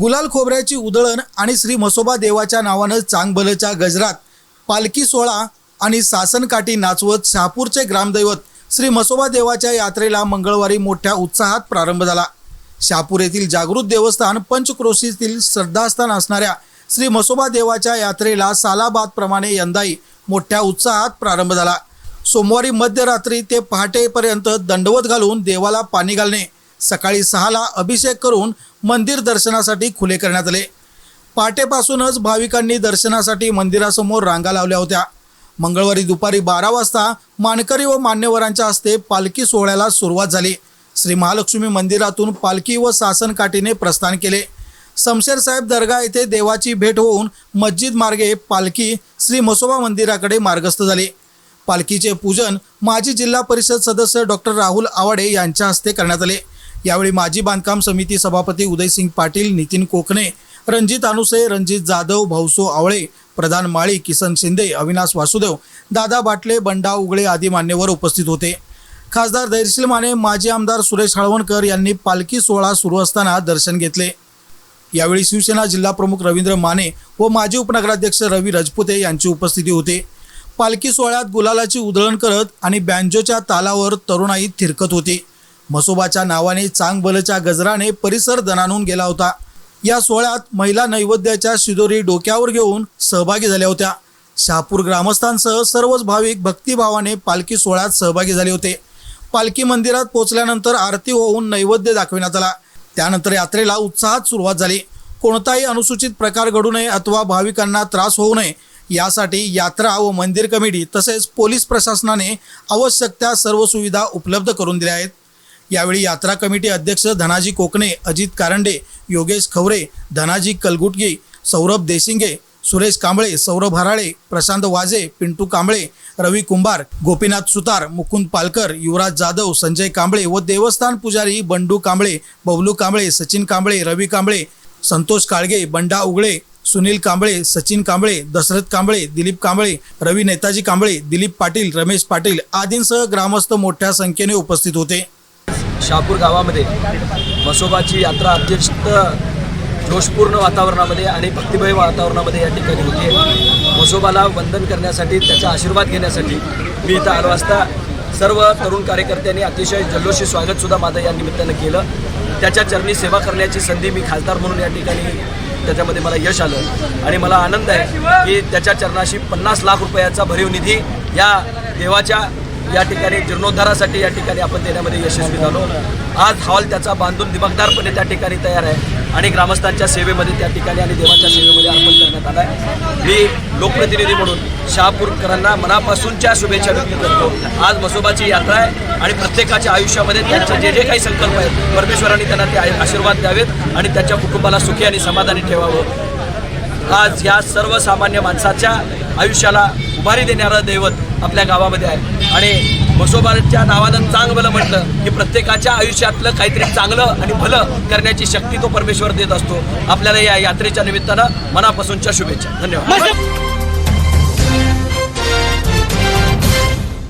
गुलाल खोबऱ्याची उधळण आणि श्री म्हसोबा देवाच्या नावानं चांगभलच्या गजरात पालखी सोहळा आणि सासनकाठी नाचवत शहापूरचे ग्रामदैवत श्री म्हसोबा देवाच्या यात्रेला मंगळवारी मोठ्या उत्साहात प्रारंभ झाला. शहापूर येथील जागृत देवस्थान पंचक्रोशीतील श्रद्धास्थान असणाऱ्या श्री म्हसोबा देवाच्या यात्रेला सालाबादप्रमाणे यंदाही मोठ्या उत्साहात प्रारंभ झाला. सोमवारी मध्यरात्री ते पहाटेपर्यंत दंडवत घालून देवाला पाणी घालणे सकाळी सहाला अभिषेक करून मंदिर दर्शनासाठी खुले करण्यात आले. पहाटेपासूनच भाविकांनी दर्शनासाठी मंदिरासमोर रांगा लावल्या होत्या. मंगळवारी दुपारी बारा वाजता मानकरी व मान्यवरांच्या हस्ते पालखी सोहळ्याला सुरुवात झाली. श्री महालक्ष्मी मंदिरातून पालखी व सासनकाठीने प्रस्थान केले. समशेर साहेब दर्गा येथे देवाची भेट होऊन मस्जिद मार्गे पालखी श्री मसोबा मंदिराकडे मार्गस्थ झाली. पालखीचे पूजन माजी जिल्हा परिषद सदस्य डॉक्टर राहुल आवाडे यांच्या हस्ते करण्यात आले. यावेळी माजी बांधकाम समिती सभापती उदयसिंग पाटील नितीन कोकणे रणजित अनुसे रणजित जाधव भाऊसो आवळे प्रधान माळी किसन शिंदे अविनाश वासुदेव दादा बाटले बंडा उगळे आदी मान्यवर उपस्थित होते. खासदार धैर्यशील माने माजी आमदार सुरेश हळवणकर यांनी पालखी सोहळा सुरू असताना दर्शन घेतले. यावेळी शिवसेना जिल्हा प्रमुख रवींद्र माने व माजी उपनगराध्यक्ष रवी रजपुते यांची उपस्थिती होती. पालखी सोहळ्यात गुलालाची उधळण करत आणि बँजोच्या तालावर तरुणाई थिरकत होती. म्हसोबाच्या नावाने चांगबलच्या गजराने परिसर दणानून गेला होता. या सोहळ्यात महिला नैवेद्याच्या शिदोरी डोक्यावर घेऊन सहभागी झाल्या होत्या. शहापूर ग्रामस्थांसह सर्वच भाविक भक्तिभावाने पालखी सोहळ्यात सहभागी झाले होते. पालखी मंदिरात पोहोचल्यानंतर आरती होऊन नैवेद्य दाखविण्यात आला. त्यानंतर यात्रेला उत्साहात सुरुवात झाली. कोणताही अनुसूचित प्रकार घडू नये अथवा भाविकांना त्रास होऊ नये यासाठी यात्रा व मंदिर कमिटी तसेच पोलीस प्रशासनाने आवश्यक त्या सर्व सुविधा उपलब्ध करून दिल्या आहेत. यावेळी यात्रा कमिटी अध्यक्ष धनाजी कोकणे अजित कारंडे योगेश खवरे धनाजी कलगुटगी सौरभ देशिंगे सुरेश कांबळे सौरभ हराळे प्रशांत वाजे पिंटू कांबळे रवी कुंभार गोपीनाथ सुतार मुकुंद पालकर युवराज जाधव संजय कांबळे व देवस्थान पुजारी बंडू कांबळे बबलू कांबळे सचिन कांबळे रवी कांबळे संतोष काळगे बंडा उगळे सुनील कांबळे सचिन कांबळे दशरथ कांबळे दिलीप कांबळे रवी नेताजी कांबळे दिलीप पाटील रमेश पाटील आदींसह ग्रामस्थ मोठ्या संख्येने उपस्थित होते. शापूर गावामध्ये म्हसोबाची यात्रा अत्यंत जोशपूर्ण वातावरणामध्ये आणि भक्तिमय वातावरणामध्ये या ठिकाणी होते. म्हसोबाला वंदन करण्यासाठी त्याचा आशीर्वाद घेण्यासाठी मी इथं आलो असता सर्व तरुण कार्यकर्त्यांनी अतिशय जल्लोषी स्वागतसुद्धा माझं या निमित्तानं केलं. त्याच्या चरणी सेवा करण्याची संधी मी खासदार म्हणून या ठिकाणी त्याच्यामध्ये मला यश आलं. आणि मला आनंद आहे की त्याच्या चरणाशी पन्नास लाख रुपयाचा भरीव निधी या देवाच्या या ठिकाणी जीर्णोद्धारासाठी या ठिकाणी आपण देण्यामध्ये यशस्वी झालो. आज हॉल त्याचा बांधून दिमागदारपणे त्या ठिकाणी तयार आहे आणि ग्रामस्थांच्या सेवेमध्ये त्या ठिकाणी आणि देवाच्या सेवेमध्ये अर्पण करण्यात आला आहे मी लोकप्रतिनिधी म्हणून शहापूरकरांना मनापासूनच्या शुभेच्छा व्यक्त करतो. आज मसोबाची यात्रा आहे आणि प्रत्येकाच्या आयुष्यामध्ये त्यांचे जे जे काही संकल्प आहेत परमेश्वरांनी त्यांना ते आशीर्वाद द्यावेत आणि त्याच्या कुटुंबाला सुखी आणि समाधानी ठेवावं. आज या सर्वसामान्य माणसाच्या आयुष्याला उभारी देणारं दैवत आपल्या गावामध्ये आहे. आणि म्हसोबाच्या नावानं चांग भलं म्हटलं की प्रत्येकाच्या आयुष्यातलं काहीतरी चांगलं आणि भलं करण्याची शक्ती तो परमेश्वर देत असतो. आपल्याला या यात्रेच्या निमित्तानं मनापासूनच्या शुभेच्छा. धन्यवाद.